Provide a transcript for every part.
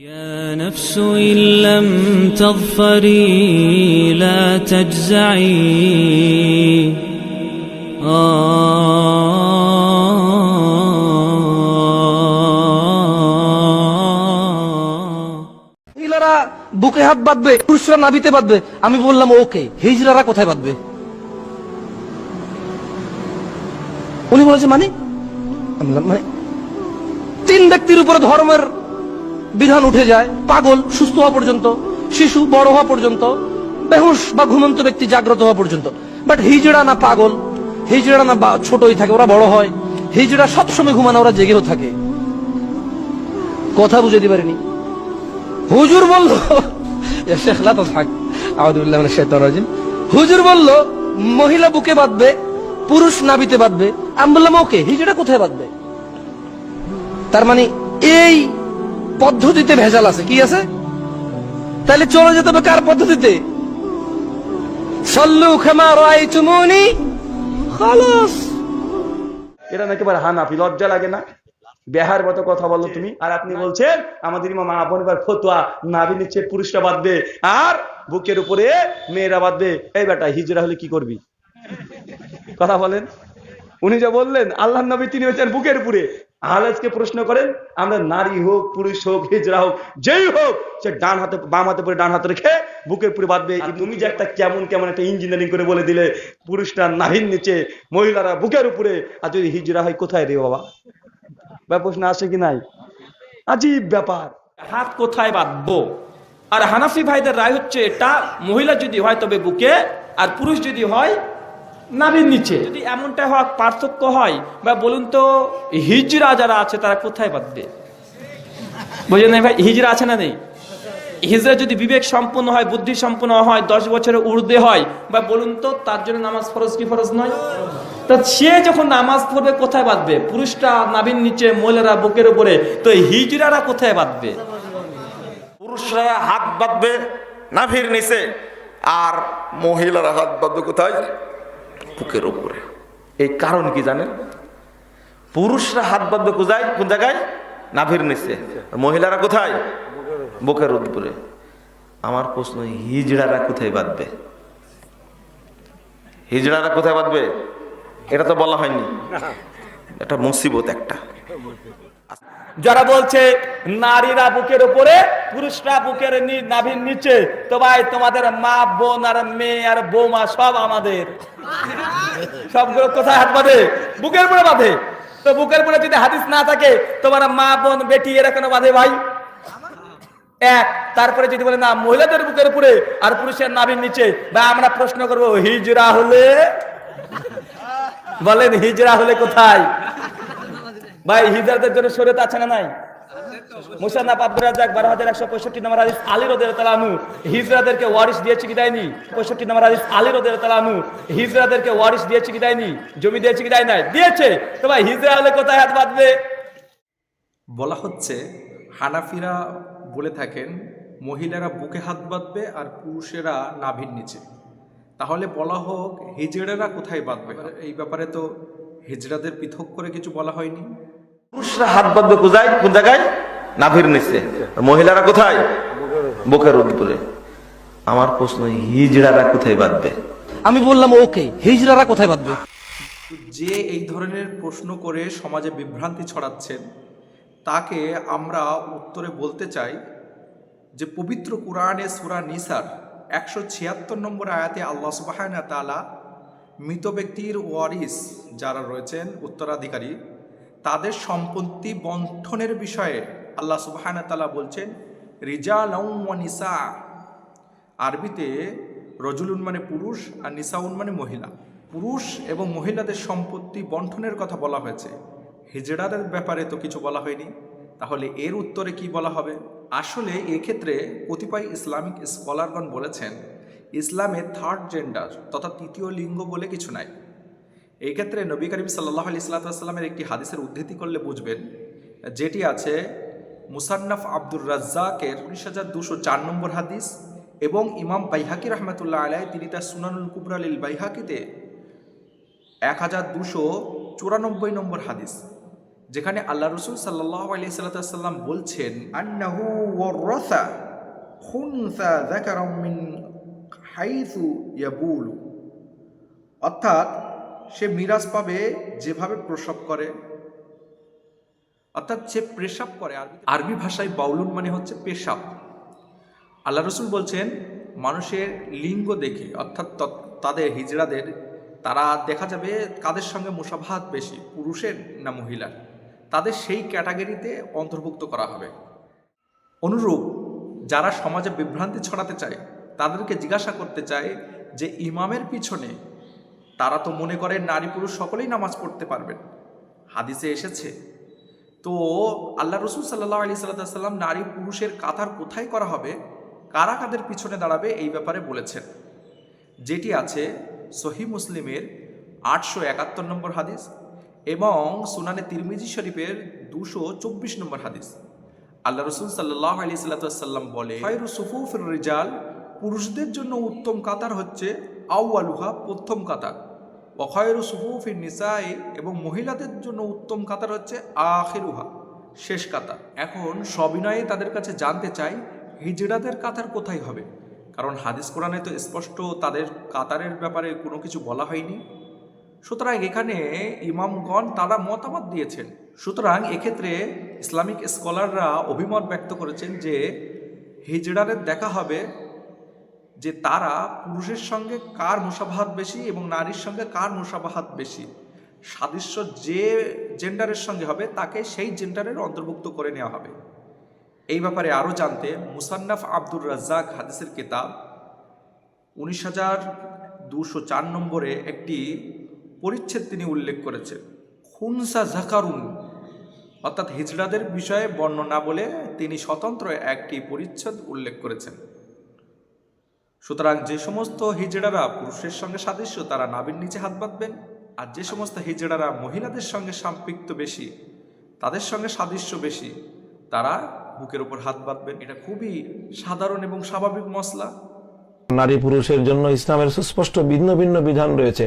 يا نفس إن لم تظفري لا تجزعي آه মহিলারা বুকে হাত বাঁধবে পুরুষরা নাভিতে বাঁধবে আমি বললাম ওকে হিজড়ারা কোথায় বাঁধবে উনি বলেছে মানে আমি বললাম, মানে তিন ব্যক্তির উপরে ধর্মের বিধান উঠে যায়, পাগল, সুস্থ হওয়া পর্যন্ত, শিশু বড় হওয়া পর্যন্ত, বেহুশ বা ঘুমন্ত ব্যক্তি জাগ্রত হওয়া পর্যন্ত। বাট হিজড়া না পাগল হিজড়া না ছোটই থাকে, ওরা বড় হয়। হিজড়া সবসময় ঘুমানো ওরা জেগেও থাকে। কথা বুঝে পারিনি। হুজুর বলল হুজুর বলল, মহিলা বুকে বাঁধবে, পুরুষ নাবিতে বাঁধবে আমি বললাম ওকে হিজড়া কোথায় বাঁধবে? তার মানে এই পদ্ধতিতে ভেজাল আছে, কি আছে? তাহলে চলে যেতে হবে কার পদ্ধতিতে? সল্লু খেমা রাইতুমুনি খালাস। এটা নাকি এবার হানাফি, লজ্জা লাগে না? বেহার মতো কথা বলো তুমি। আর আপনি বলছেন, আমাদের ইমাম আপন এবার ফতুয়া, নাভি নিচ্ছে, পুরুষরা বাঁধবে, আর বুকের উপরে মেয়েরা বাঁধবে। এই বেটা, হিজরা হলে কি করবি? কথা বলেন। উনি যা বললেন আল্লাহ নবী তিনি হচ্ছেন বুকের উপরে। আহলাজকে প্রশ্ন করেন আমরা নারী হোক পুরুষ হোক হিজরা হোক যেই হোক সে ডান হাতে বাম হাতে পরে ডান হাতে রেখে বুকের উপরে বাঁধবে। আর তুমি যে একটা কেমন কেমন একটা ইঞ্জিনিয়ারিং করে বলে দিলে পুরুষরা নাভির নিচে মহিলারা বুকের উপরে আর যদি হিজরা হয় কোথায় রে বাবা? বা প্রশ্ন আসে কি নাই? আজীব ব্যাপার। হাত কোথায় বাঁধবো? আর হানাফি ভাইদের রায় হচ্ছে এটা মহিলা যদি হয় তবে বুকে আর পুরুষ যদি হয় নাভির নিচে। যদি এমনটা হওয়ার পার্থক্য হয় বা বলুন তো হিজরা যারা আছে তারা কোথায় বাঁধবে? বুঝলেন না ভাই হিজরা আছে না নেই? হিজরা যদি বিবেক সম্পন্ন হয় বুদ্ধি সম্পন্ন হয় দশ বছরের ঊর্ধ্বে হয় বা বলুন তো তার জন্য নামাজ ফরজ কি ফরজ নয়? তা সে যখন নামাজ পড়বে কোথায় বাঁধবে? পুরুষটা নাভির নিচে মহিলারা বুকের উপরে তো হিজরারা কোথায় বাঁধবে? পুরুষরা হাত বাঁধবে নাভির নিচে আর মহিলারা হাত বাঁধবে কোথায়? বুকের উপরে। এই কারণ কি জানেন? পুরুষরা হাত বাঁধবে কোথায়? কোন জায়গায়? নাভির নিচে। মহিলারা কোথায়? বুকের উপরে। আমার প্রশ্ন, হিজড়ারা কোথায় বাঁধবে? হিজড়ারা কোথায় বাঁধবে? এটা তো বলা হয়নি। এটা মুসিবত একটা। যারা বলছে, নারীরা বুকের উপরে, পুরুষরা বুকের নাভির নিচে, তো ভাই তোমাদের মা, বোন আর মেয়ে আর বৌমা সব আমাদের। সবগুলো কোথায় হাত বাঁধে? বুকের উপরে বাঁধে। তো বুকের উপরে যদি হাদিস না থাকে, তোমার মা, বোন, বেটি, এরা কেন বাঁধে ভাই? এক, তারপরে যদি বলে, না, মহিলাদের বুকের উপরে আর পুরুষের নাভির নিচে। বা আমরা প্রশ্ন করব, হিজরা হলে? বলেন, হিজরা হলে কোথায়? ভাই, হিজরাদের জন্য শরীয়ত আছে না নাই? মুসান্নাফ আব্দুর রাজ্জাক বারো হাজার একশো পঁয়ষট্টি নম্বর হাদিস আলী রদের তালানু হিজরাদেরকে ওয়ারিস দিয়েছে কি দেয়নি পঁয়ষট্টি নম্বর হাদিস আলী রদের তালানু হিজরাদেরকে ওয়ারিস দিয়েছে কি দেয়নি জমি দিয়েছে কি দেয় নাই। দিয়েছে। তো ভাই হিজরা হলে কোথায় হাত বাঁধবে? বলা হচ্ছে হানাফিরা বলে থাকেন মহিলারা বুকে হাত বাঁধবে আর পুরুষেরা নাভির নিচে। তাহলে বলা হোক হিজড়েরা কোথায় বাঁধবে? এই ব্যাপারে তো হিজড়াদের পৃথক করে কিছু বলা হয়নি। পুরুষরা হাত বাঁধবে কোথায়? কোন জায়গায়? নাভির নিচে। মহিলারা কোথায়? বুকের উপরে। আমার প্রশ্ন হিজড়ারা কোথায় বাঁধবে? আমি বললাম ওকে হিজড়ারা কোথায় বাঁধবে? যে এই ধরনের প্রশ্ন করে সমাজে বিভ্রান্তি ছড়াচ্ছেন তাকে আমরা উত্তরে বলতে চাই যে পবিত্র কোরআনে সুরা নিসার একশো ছিয়াত্তর নম্বর আয়াতে আল্লাহ সুবাহানা তালা মৃত ব্যক্তির ওয়ারিস যারা রয়েছেন উত্তরাধিকারী তাদের সম্পত্তি বন্টনের বিষয়ে আল্লাহ সুবাহানা তালা বলছেন রিজাল নিসা আরবিতে রজুলুন মানে পুরুষ আর নিসাউন মানে মহিলা। পুরুষ এবং মহিলাদের সম্পত্তি বন্টনের কথা বলা হয়েছে। হিজড়াদের ব্যাপারে তো কিছু বলা হয়নি। তাহলে এর উত্তরে কি বলা হবে? আসলে এক্ষেত্রে কতিপয় ইসলামিক স্কলারগণ বলেছেন, ইসলামে থার্ড জেন্ডার তথা তৃতীয় লিঙ্গ বলে কিছু নাই। এই ক্ষেত্রে নবী করিম সাল্লাহ আলি সাল্লাতামের একটি হাদিসের উদ্ধৃতি করলে বুঝবেন, যেটি আছে মুসান্নাফ আব্দুর রাজ্জাকের উনিশ হাজার দুশো চার নম্বর হাদিস এবং ইমাম বাইহাকি রহমতুল্লাহ আলাই তিনি তার সুনানুল কুবরালিল বাইহাকিতে এক হাজার দুশো চুরানব্বই নম্বর হাদিস, যেখানে আল্লাহ রসুল সাল্লাহ আলিয়া সাল্লাম বলছেন, আন্নাহু ওয়ারাসা খুনসা যাকারাম মিন হাইসু ইয়াবুলু অর্থাৎ সে মিরাজ পাবে যেভাবে প্রসব করে। অর্থাৎ সে পেশাব করে আরবি আরবি ভাষায় বাউলুন মানে হচ্ছে পেশাব। আল্লাহ রসুল বলছেন, মানুষের লিঙ্গ দেখে, অর্থাৎ তাদের হিজড়াদের, তারা দেখা যাবে কাদের সঙ্গে মুসাভাত বেশি, পুরুষের না মহিলার? তাদের সেই ক্যাটাগরিতে অন্তর্ভুক্ত করা হবে। অনুরূপ, যারা সমাজে বিভ্রান্তি ছড়াতে চায়, তাদেরকে জিজ্ঞাসা করতে চায় যে, ইমামের পিছনে তারা তো মনে করে নারী পুরুষ সকলেই নামাজ পড়তে পারবেন। হাদিসে এসেছে তো আল্লাহ রসুল সাল্লাহ আলি সাল্লাম নারী পুরুষের কাতার কোথায় করা হবে? কারা কাদের পিছনে দাঁড়াবে? এই ব্যাপারে বলেছেন। যেটি আছে সহি মুসলিমের আটশো একাত্তর নম্বর হাদিস এবং সুনানে তিরমিজি শরীফের দুশো চব্বিশ নম্বর হাদিস। আল্লাহ রসুল সাল্লাহ আলি সাল্লাম বলে সুফুফির রিজাল, পুরুষদের জন্য উত্তম কাতার হচ্ছে আউ আলুহা প্রথম কাতার। অখয়রু সুফুফির নিসাই এবং মহিলাদের জন্য উত্তম কাতার হচ্ছে আখিরুহা, শেষ কাতার। এখন সবিনয়ে তাদের কাছে জানতে চাই হিজড়াদের কাতার কোথায় হবে? কারণ হাদিস কোরআনে তো স্পষ্ট তাদের কাতারের ব্যাপারে কোনো কিছু বলা হয়নি। সুতরাং এখানে ইমামগণ তারা মতামত দিয়েছেন। সুতরাং এক্ষেত্রে ইসলামিক স্কলাররা অভিমত ব্যক্ত করেছেন যে হিজড়াদের দেখা হবে যে তারা পুরুষের সঙ্গে কার মুসাবাহাত বেশি এবং নারীর সঙ্গে কার মুসাবাহাত বেশি? সাদৃশ্য যে জেন্ডারের সঙ্গে হবে, তাকে সেই জেন্ডারের অন্তর্ভুক্ত করে নেওয়া হবে। এই ব্যাপারে আরও জানতে মুসান্নাফ আব্দুর রাজ্জাক হাদিসের কিতাব উনিশ হাজার দুশো চার নম্বরে একটি পরিচ্ছেদ তিনি উল্লেখ করেছেন। খুনসা জাকারুন, অর্থাৎ হিজড়াদের বিষয়ে বর্ণনা বলে তিনি স্বতন্ত্র একটি পরিচ্ছেদ উল্লেখ করেছেন। সুতরাং যে সমস্ত হিজড়ারা পুরুষের সঙ্গে সাদৃশ্য, তারা নাবির নিচে হাত বাঁধবেন। আর যে সমস্ত হিজড়ারা মহিলাদের সঙ্গে সম্পৃক্ত বেশি, তাদের সঙ্গে সাদৃশ্য বেশি, তারা বুকের উপর হাত বাঁধবেন। এটা খুবই সাধারণ এবং স্বাভাবিক মশলা নারী পুরুষের জন্য ইসলামের সুস্পষ্ট ভিন্ন ভিন্ন বিধান রয়েছে।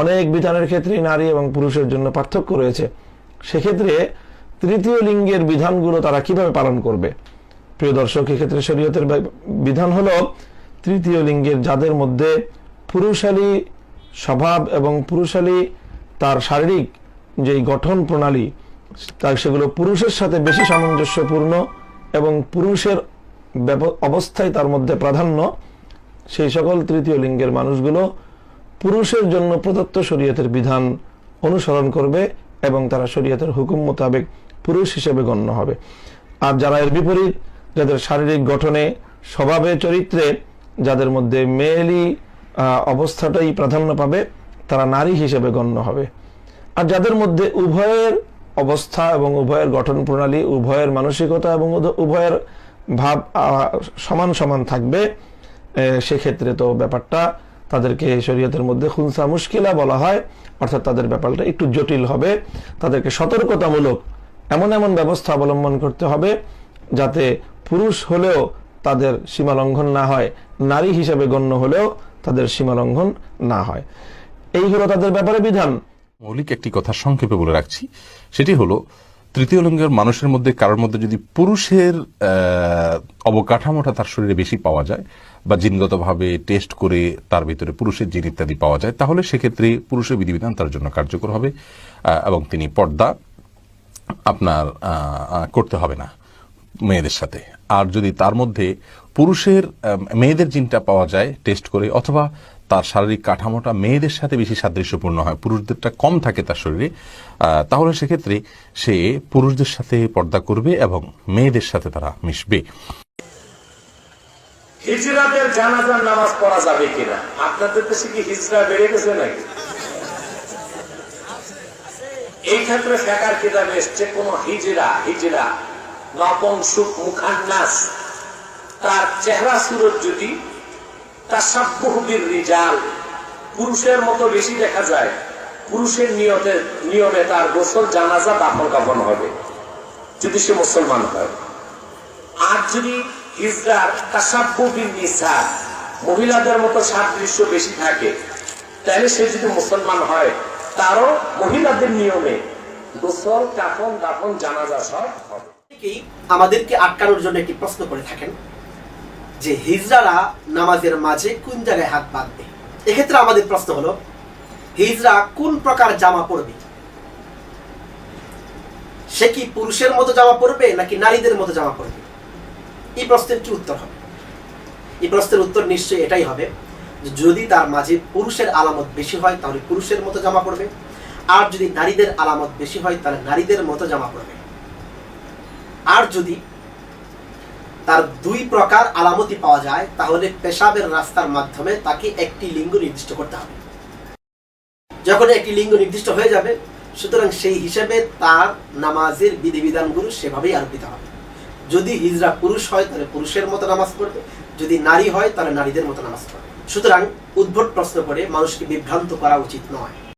অনেক বিধানের ক্ষেত্রে নারী এবং পুরুষের জন্য পার্থক্য রয়েছে। সেক্ষেত্রে তৃতীয় লিঙ্গের বিধানগুলো তারা কীভাবে পালন করবে? প্রিয় দর্শক, এক্ষেত্রে শরীয়তের বিধান হলো তৃতীয় লিঙ্গের যাদের মধ্যে পুরুষালী স্বভাব এবং পুরুষালী তার শারীরিক যেই গঠন প্রণালী তার সেগুলো পুরুষের সাথে বেশি সামঞ্জস্যপূর্ণ এবং পুরুষের অবস্থায় তার মধ্যে প্রাধান্য। সেই সকল তৃতীয় লিঙ্গের মানুষগুলো পুরুষের জন্য প্রদত্ত শরীয়তের বিধান অনুসরণ করবে এবং তারা শরীয়তের হুকুম মোতাবেক পুরুষ হিসেবে গণ্য হবে। আর যারা এর বিপরীত, যাদের শারীরিক গঠনে, স্বভাবে, চরিত্রে যাদের মধ্যে মেয়েলি অবস্থাটাই প্রাধান্য পাবে, তারা নারী হিসেবে গণ্য হবে। আর যাদের মধ্যে উভয়ের অবস্থা এবং উভয়ের গঠন প্রণালী, উভয়ের মানসিকতা এবং উভয়ের ভাব সমান সমান থাকবে সেক্ষেত্রে তো ব্যাপারটা তাদেরকে শরীয়তের মধ্যে খুনসা মুশকিলা বলা হয়, অর্থাৎ তাদের ব্যাপারটা একটু জটিল হবে। তাদেরকে সতর্কতামূলক এমন এমন ব্যবস্থা অবলম্বন করতে হবে, যাতে পুরুষ হলেও তাদের সীমা লঙ্ঘন না হয়, নারী হিসেবে গণ্য হলেও তাদের সীমা লঙ্ঘন না হয়। এই হলো তাদের ব্যাপারে বিধান। মৌলিক একটি কথা সংক্ষেপে বলে রাখছি। সেটি হলো, তৃতীয় লিঙ্গের মানুষের মধ্যে কারোর মধ্যে যদি পুরুষের অবকাঠামোটা তার শরীরে বেশি পাওয়া যায় বা জিনগতভাবে টেস্ট করে তার ভিতরে পুরুষের জিন ইত্যাদি পাওয়া যায়, তাহলে সেক্ষেত্রে পুরুষের বিধিবিধান তার জন্য কার্যকর হবে এবং তিনি পর্দা আপনার করতে হবে না মেয়েদের সাথে। আর যদি তার মধ্যে পুরুষের মেয়েদের জিনটা পাওয়া যায় টেস্ট করে, অথবা তার শারীরিক কাঠামোটা মেয়েদের সাথে বেশি সাদৃশ্যপূর্ণ হয়, পুরুষদেরটা কম থাকে তার শরীরে তাহলে সেক্ষেত্রে সে পুরুষদের সাথে পর্দা করবে এবং মেয়েদের সাথে তারা মিশবে। হিজরাদের জানাজার নামাজ পড়া যাবে কিনা? আপনাদের দেশে কি হিজরা বেড়ে গেছে নাকি? এই ক্ষেত্রে ফেকার কিতাব এসছে কোন হিজরা হিজরা নপংসুক মুখান্নাস। তার চেহারা সুরত যদি তার সাব্যহবির রিজাল পুরুষের মতো বেশি দেখা যায়। পুরুষের নিয়তে, নিয়মে তার গোসল, জানাজা দাফন কাফন হবে, যদি সে মুসলমান হয়। আর যদি হিজরার তাসাব্বুবিন নিসা মহিলাদের মতো সাদৃশ্য বেশি থাকে, তাহলে সে যদি মুসলমান হয়, তারও মহিলাদের নিয়মে গোসল কাফন দাফন জানাজা সব হবে। অনেকেই আমাদেরকে আটকানোর জন্য একটি প্রশ্ন করে থাকেন যে হিজড়ারা নামাজের মাঝে কোন জায়গায় হাত বাঁধবে? এক্ষেত্রে আমাদের প্রশ্ন হলো, হিজড়া কোন প্রকার জামা পরবে? সে কি পুরুষের মতো জামা পরবে নাকি নারীদের মতো জামা পরবে? এই প্রশ্নের কি উত্তর হবে? এই প্রশ্নের উত্তর নিশ্চয়ই এটাই হবে যদি তার মাঝে পুরুষের আলামত বেশি হয় তাহলে পুরুষের মতো জামা পরবে, আর যদি নারীদের আলামত বেশি হয় তাহলে নারীদের মতো জামা পরবে। আর যদি তার দুই প্রকার আলামতি পাওয়া যায়, তাহলে পেশাবের রাস্তার মাধ্যমে তাকে একটি লিঙ্গ নির্দিষ্ট করতে হবে। যখন একটি লিঙ্গ নির্দিষ্ট হয়ে যাবে, সুতরাং সেই হিসেবে তার নামাজের বিধিবিধানগুলো সেভাবেই আরোপিত হবে। যদি হিজরা পুরুষ হয়, তাহলে পুরুষের মতো নামাজ পড়বে। যদি নারী হয়, তাহলে নারীদের মতো নামাজ পড়বে। সুতরাং উদ্ভট প্রশ্ন করে মানুষকে বিভ্রান্ত করা উচিত নয়।